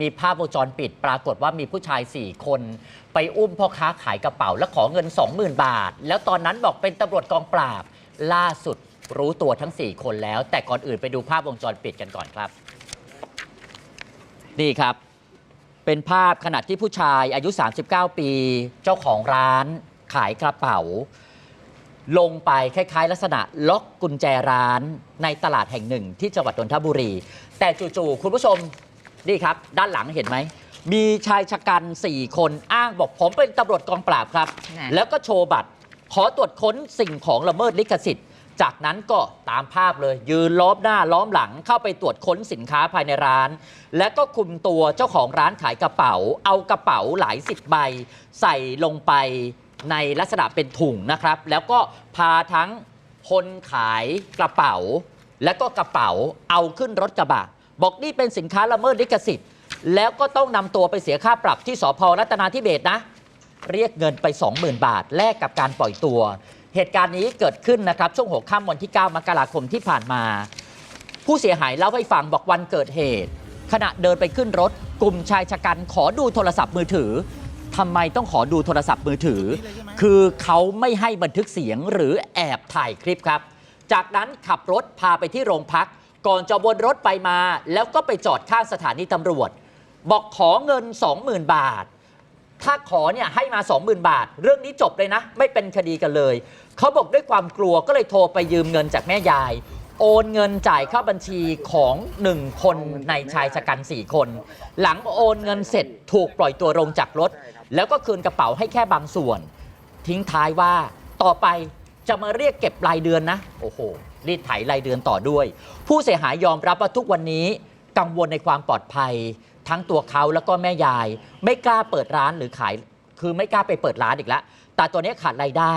มีภาพวงจรปิด ปรากฏว่ามีผู้ชาย 4 คน ไปอุ้มพ่อค้าขายกระเป๋า และขอเงิน 20,000 บาท แล้วตอนนั้นบอกเป็นตำรวจกองปราบ ล่าสุดรู้ตัวทั้ง 4 คนแล้ว แต่ก่อนอื่นไปดูภาพวงจรปิดกันก่อนครับ นี่ครับ เป็นภาพขณะที่ผู้ชายอายุ 39 ปี เจ้าของร้านขายกระเป๋า ลงไปคล้าย ๆ ลักษณะล็อกกุญแจร้านในตลาดแห่งหนึ่งที่จังหวัดนนทบุรี แต่จู่ๆคุณผู้ชม นี่ครับ ด้านหลังเห็นไหม มีชายชะกัน 4 คนอ้างบอกผมเป็นตำรวจกองปราบครับไหนแล้วก็โชว์บัตร ขอตรวจค้นสิ่งของละเมิดลิขสิทธิ์ จากนั้นก็ตามภาพเลย ยืนล้อมหน้าล้อมหลังเข้าไปตรวจค้นสินค้าภายในร้าน และก็คุมตัวเจ้าของร้านขายกระเป๋า เอากระเป๋าหลายสิบใบ ใส่ลงไปในลักษณะเป็นถุงนะครับ แล้วก็พาทั้งคนขายกระเป๋า และก็กระเป๋าเอาขึ้นรถกระบะ บอกนี่เป็นสินค้าละเมิดลิขสิทธิ์ แล้วก็ต้องนำตัวไปเสียค่าปรับที่สพรัตนาธิเบศนะ เรียกเงินไป 20,000 บาท แลกกับการปล่อยตัว เหตุการณ์นี้เกิดขึ้นนะครับ ช่วงหัวค่ำวันที่ 9 มกราคมที่ผ่านมา ผู้เสียหายเล่าให้ฟังบอกวันเกิดเหตุ ขณะเดินไปขึ้นรถ กลุ่มชายชะกันขอดูโทรศัพท์มือถือทำไมต้องขอดูโทรศัพท์มือถือ คือเขาไม่ให้บันทึกเสียงหรือแอบถ่ายคลิปครับ จากนั้นขับรถพาไปที่โรงพัก ก่อนจะวนรถไปมา แล้วก็ไปจอดข้างสถานีตำรวจ บอกขอเงิน 20,000 บาท ถ้าขอเนี่ยให้มา 20,000 บาท เรื่องนี้จบเลยนะ ไม่เป็นคดีกันเลย เขาบอกด้วยความกลัวก็เลยโทรไปยืมเงินจากแม่ยาย โอนเงินจ่ายเข้าบัญชีของ 1 คนในชายชะกัน 4 คน หลังโอนเงินเสร็จถูกปล่อยตัวลงจากรถ แล้วก็คืนกระเป๋าให้แค่บางส่วน ทิ้งท้ายว่าต่อไป จะมาเรียกเก็บรายเดือนนะ โอ้โห รีดไถรายเดือนต่อด้วย ผู้เสียหายยอมรับว่าทุกวันนี้กังวลในความปลอดภัย ทั้งตัวเขาแล้วก็แม่ยาย ไม่กล้าเปิดร้านหรือขาย คือไม่กล้าไปเปิดร้านอีกแล้วแต่ตัวนี้ขาดรายได้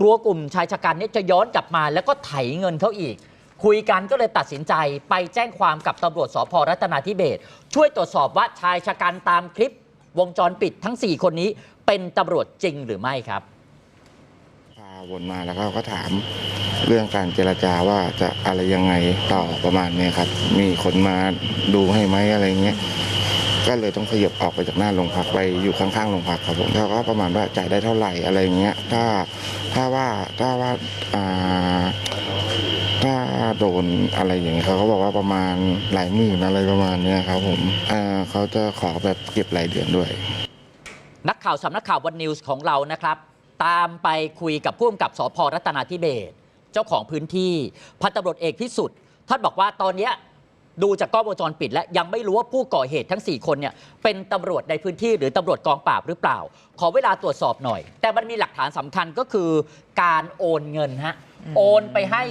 กลัวกลุ่มชายชะกันนี้จะย้อนกลับมา แล้วก็ไถเงินเขาอีก คุยกันก็เลยตัดสินใจไปแจ้งความกับตำรวจสพรัตนาธิเบศช่วยตรวจสอบว่าชายชะกันตามคลิป วงจรปิดทั้ง 4 คนนี้เป็นตำรวจจริงหรือไม่ครับ วนมาแล้วก็ก็ถามเรื่องการเจรจาว่าจะอะไรยังไงต่อประมาณนี้ครับ มีคนมาดูให้ไหมอะไรเงี้ยก็เลยต้องขยับออกไปจากหน้าโรงพักไปอยู่ข้างๆโรงพักครับผมแล้วก็ประมาณว่าจ่ายได้เท่าไหร่อะไรเงี้ยถ้าถ้าว่าถ้าว่าอ่าถ้าโดนอะไรอย่างเงี้ยเขาก็บอกว่าประมาณหลายหมื่นอะไรประมาณเนี้ยครับผมอ่าเขาจะขอแบบเก็บรายเดือนด้วย นักข่าวสำนักข่าววันนิวส์ของเรานะครับ ตามไปคุยกับผู้กำกับสพรัตนาธิเบศรเจ้าของพื้นที่พันตำรวจเอกพิสุทธิ์ท่านบอกว่าตอนเนี้ยดูจากกล้องวงจรปิด แล้วยังไม่รู้ว่าผู้ก่อเหตุทั้ง 4 คนเนี่ยเป็นตำรวจในพื้นที่หรือตำรวจกองปราบหรือเปล่า ขอเวลาตรวจสอบหน่อย แต่มันมีหลักฐานสำคัญก็คือการโอนเงินฮะโอนไปให้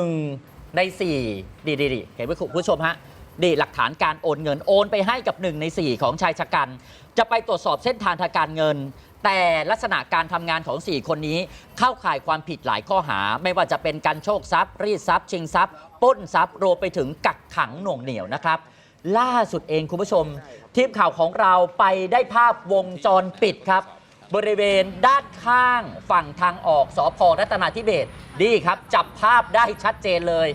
1ใน4ดีดีดีเห็นไหมคุณผู้ชมฮะ ดีหลักฐานการโอนเงินโอนไปให้กับ1ใน 4 ของชายชะกัน จะไปตรวจสอบเส้นทางทางการเงิน แต่ลักษณะการทำงานของ 4 คนนี้ เข้าข่ายความผิดหลายข้อหา ไม่ว่าจะเป็นการโชคทรัพย์ รีดทรัพย์ ชิงทรัพย์ปล้นทรัพย์รวมไปถึงกักขังหน่วงเหนียวนะครับ ล่าสุดเองคุณผู้ชม ทีมข่าวของเราไปได้ภาพวงจรปิดครับ บริเวณด้านข้างฝั่งทางออกสพรัตนาธิเบศดีครับ จับภาพได้ชัดเจนเลย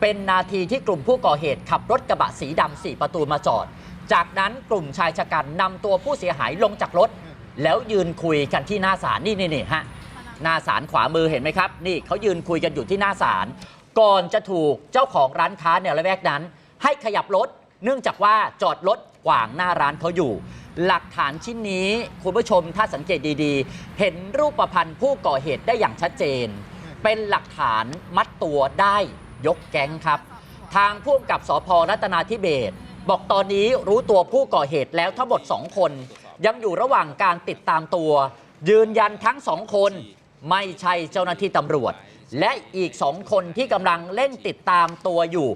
เป็นนาทีที่กลุ่มผู้ก่อเหตุขับรถกระบะสีดำสี่ประตูมาจอด จากนั้นกลุ่มชายชะกันนำตัวผู้เสียหายลงจากรถ แล้วยืนคุยกันที่หน้าศาลนี่นี่นี่ฮะหน้าศาลขวามือเห็นไหมครับ นี่เขายืนคุยกันอยู่ที่หน้าศาลก่อนจะถูกเจ้าของร้านค้าเนี่ยละแวกนั้น ให้ขยับรถเนื่องจากว่าจอดรถขวางหน้าร้านเขาอยู่ หลักฐานชิ้นนี้คุณผู้ชมถ้าสังเกตดีๆ เห็นรูปพันธ์ผู้ก่อเหตุได้อย่างชัดเจน เป็นหลักฐานมัดตัวได้ ยกแก๊งครับ ทางผู้กำกับสพรัตนาธิเบศบอกตอนนี้รู้ตัวผู้ก่อเหตุแล้วทั้งหมด2คน ยังอยู่ระหว่างการติดตามตัว ยืนยันทั้งสองคนไม่ใช่เจ้าหน้าที่ตำรวจ และอีกสองคนที่กำลังเล่นติดตามตัวอยู่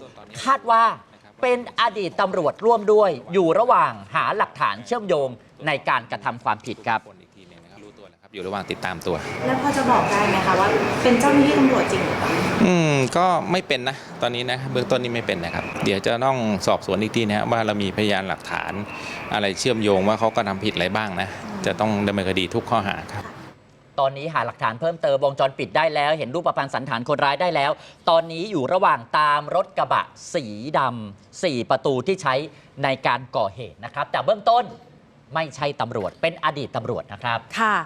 คาดว่าเป็นอดีตตำรวจร่วมด้วย อยู่ระหว่างหาหลักฐานเชื่อมโยงในการกระทำความผิดครับ อีกทีหนึงนะครับรู้ตัวแล้วครับอยู่ระหว่างติดตามตัว แล้วพอจะบอกได้ไหมคะว่าเป็นเจ้าหน้าที่ตำรวจจริงหรือเปล่าอืมก็ไม่เป็นนะตอนนี้นะเบื้องต้นนี้ไม่เป็นนะครับ เดี๋ยวจะต้องสอบสวนอีกทีนะฮะว่าเรามีพยานหลักฐาน อะไรเชื่อมโยงว่าเขากระทำผิดอะไรบ้างนะ จะต้องดำเนินคดีทุกข้อหาครับ ตอนนี้หาหลักฐานเพิ่มเติมวงจรปิดได้แล้ว เห็นรูปประพันธ์สันฐานคนร้ายได้แล้ว ตอนนี้อยู่ระหว่างตามรถกระบะสีดำสี่ประตูที่ใช้ในการก่อเหตุนะครับ แต่เบื้องต้นไม่ใช่ตำรวจเป็นอดีตตำรวจนะครับ ค่ะ